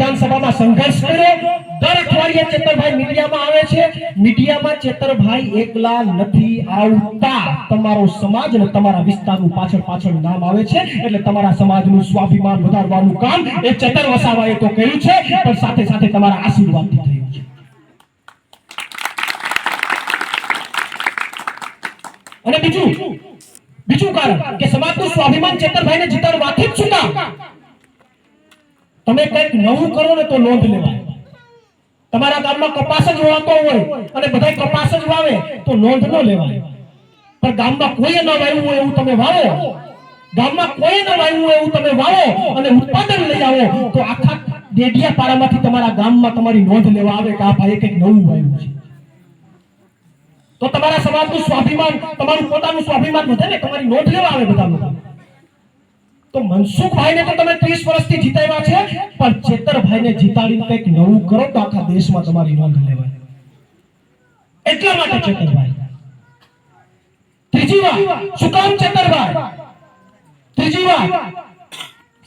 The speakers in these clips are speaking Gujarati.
વિધાનસભામાં સંઘર્ષ કર્યો. દર અઠવાડિયે ચેતરભાઈ મીડિયામાં આવે છે. મીડિયામાં ચેતરભાઈ એકલા નથી આવતા. તમારો સમાજ અને તમારા વિસ્તારનું પાછળ પાછળ નામ આવે છે. એટલે તમારા સમાજનું સ્વાભિમાન વધારવાનું કામ એ ચેતર વસાવાએ તો કર્યું છે. પણ સાથે સાથે તમારા આશીર્વાદથી થયું છે. અને બીજું બીજું કારણ કે સમાજનું સ્વાભિમાન ચેતરભાઈને જીતાડવાથી જ શું તમે કંઈક નવું કરો ને તો નોંધ લેવાય. તમારા ગામમાં કપાસ જ વાવતો હોય અને બધા કપાસ જ વાવે તો નોંધ ન લેવાય. પણ ગામમાં કોઈ ન વાવ્યું હોય એવું તમે વાવો. ગામમાં કોઈ ન વાવ્યું હોય એવું તમે વાવો અને ઉત્પાદન લઈ આવો તો આખા ડેડિયા પારામાંથી તમારા ગામમાં તમારી નોંધ લેવા આવે કે આ ભાઈ કંઈક નવું વાવ્યું છે. તો તમારા સમાજનું સ્વાભિમાન, તમારું પોતાનું સ્વાભિમાન વધે ને તમારી નોંધ લેવા આવે બધા લોકો તો મનસુખભાઈને તો તમે 30 વર્ષથી જીતાવ્યા છે, પણ ચેતરભાઈને જીતાડીને કંઈક નવું કરો તો આખા દેશમાં તમારી નોંધ લેવાય. એટલા માટે ચેતરભાઈ. ત્રીજી વાત, શું કામ ચેતરભાઈ? ત્રીજી વાત,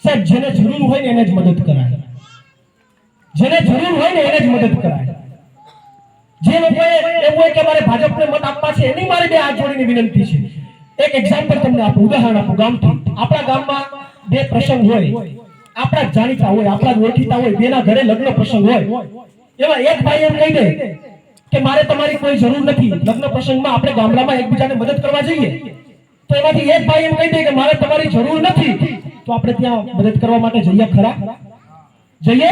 સાહેબ, જેને જરૂર હોય ને એને જ મદદ કરાય. જેને જરૂર હોય ને એને જ મદદ કરાય. જે લોકોએ એવું હોય કે મારે ભાજપને મત આપવા છે, એની મારે બે હાથ જોડીની વિનંતી છે. એક એક્ઝામ્પલ તમને આપું, ઉદાહરણ આપું ગામથી. આપણા ગામમાં બે પ્રસંગ હોય. આપણા જાણીતા હોય, આપણા ઓળખીતા હોય, બેના ઘરે લગ્ન પ્રસંગ હોય. એવા એક ભાઈ એમ કહી દે કે મારે તમારી કોઈ જરૂર નથી. લગ્ન પ્રસંગમાં આપણે ગામડામાં એકબીજાને મદદ કરવા જઈએ. તો એમાંથી એક ભાઈ એમ કહી દે કે મારે તમારી જરૂર નથી. તો આપણે ત્યાં મદદ કરવા માટે જઈએ ખરા? જઈએ?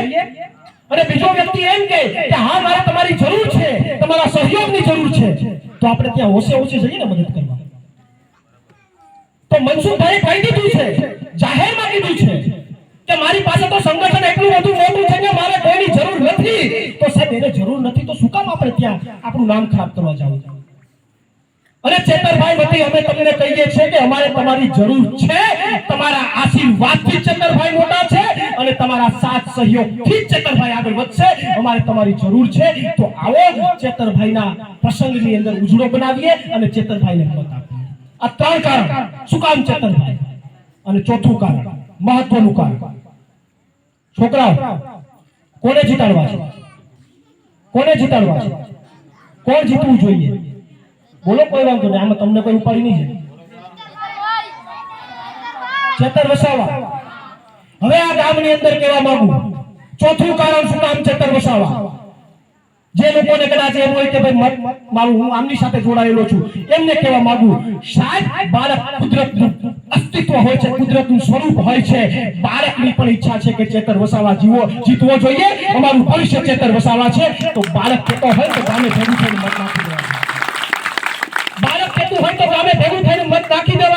અને બીજો વ્યક્તિ એમ કે હા, મારે તમારી જરૂર છે. તમારા સહયોગની જરૂર છે. તો આપણે ત્યાં ઓછે ઓછે જઈએ ને મદદ કરવા. તો મનસુખભાઈ કહી દીધું છે, જાહેરમાં કીધું છે કે મારી પાસે તો સંગઠન એટલું બધું મોટું છે કે મારે કોઈની જરૂર નથી. તો સાહેબ, એને જરૂર નથી તો શું કામ આપણે ત્યાં આપણું નામ ખરાબ કરવા જવું? અને ચેતરભાઈ વતી અમે તમને કહીએ છીએ કે અમારે તમારી જરૂર છે, તમારા આશીર્વાદથી ચેતરભાઈ મોટા છે અને તમારા સાથ સહયોગથી ચેતરભાઈ આગળ વધશે. અમારે તમારી જરૂર છે. તો આવો ચેતરભાઈના પ્રસંગની અંદર ઉજળો બનાવીએ અને ચેતરભાઈને આપીએ આ ત્રણ કારણ. શું કામ ચેતરભાઈ અને ચોથું કારણ. મહત્વનું કારણ. છોકરાઓ, કોને જીતાડવા છે? કોને જીતાડવા છે? કોણ જીતવું જોઈએ? બોલો, કોઈ વાંધો નહીં. આમાં તમને કોઈ ઉપાડી નહીં છે ચેતર વસાવા. હવે આ ગામની અંદર કહેવા માંગુ. ચોથું કારણ શું કામ ચેતર વસાવા? જે લોકોને કદાચ એમ હોય કે ભાઈ મારું હું આમની સાથે જોડાયેલો છું, એમને કહેવા માંગુ, સાહેબ, બાળક કુદરતનું અસ્તિત્વ હોય છે, કુદરતનું સ્વરૂપ હોય છે. બાળકની પણ ઈચ્છા છે કે ચેતર વસાવા જીવો, જીતવો જોઈએ. અમારું ભવિષ્ય ચેતર વસાવા છે. તો બાળક કહેતો હોય તો ગામે ભેગું થઈને મત નાખી દેવા બાળક કહેતું હોય તો ગામે ભેગું થઈને મત નાખી દેવા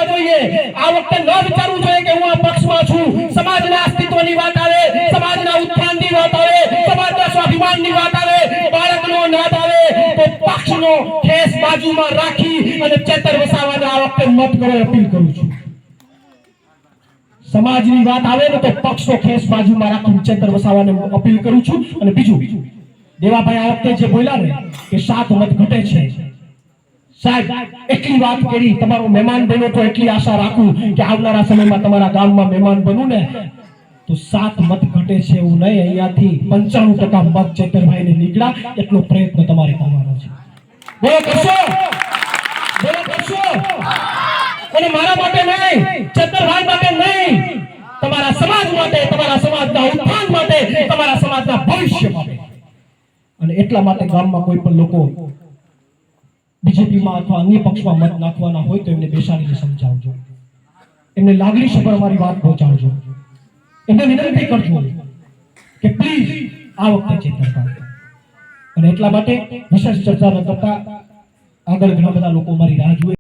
પક્ષનો ખેસ બાજુમાં રાખી અને ચેતર વસાવાને આ વખતે મત કરો અપીલ કરું છું. સમાજની વાત આવે ને તો પક્ષનો ખેસ બાજુમાં રાખી ચેતર વસાવાને અપીલ કરું છું. અને બીજું, દેવાભાઈ આ વખતે જે બોલ્યા ને કે સાત મત ઘટે છે. સાહેબ, એટલી વાત કરી, તમારો મહેમાન બન્યો તો એટલી આશા રાખું કે આવનારા સમયમાં તમારા ગામમાં મહેમાન બનું ને, તો સાત મત ઘટે છે એવું નહીં. અહીંયાથી પંચાણું ટકા મત ચેતરભાઈને નીકળ્યા. એટલો પ્રયત્ન તમારે કરવાનો છે. બોલો કરશો બોલો કરશો અને મારા માટે નહીં ચતરભાઈ માટે નહીં, તમારા સમાજ માટે, તમારા સમાજના ઉત્થાન માટે, તમારા સમાજના ભવિષ્ય માટે. અને એટલા માટે ગામમાં કોઈ પણ લોકો બીજેપીમાં અથવા અન્ય પક્ષમાં મત નાખવાના હોય તો એમને બેસાડીને સમજાવજો. એમને લાગણી સભર અમારી વાત પહોંચાડજો. એમને વિનંતી કરજો કે પ્લીઝ આ વખતે ચેતરભાઈ અને એટલા માટે વિશેષ ચર્ચા ન કરતા આગળ ઘણા બધા લોકો મારી રાહ જુએ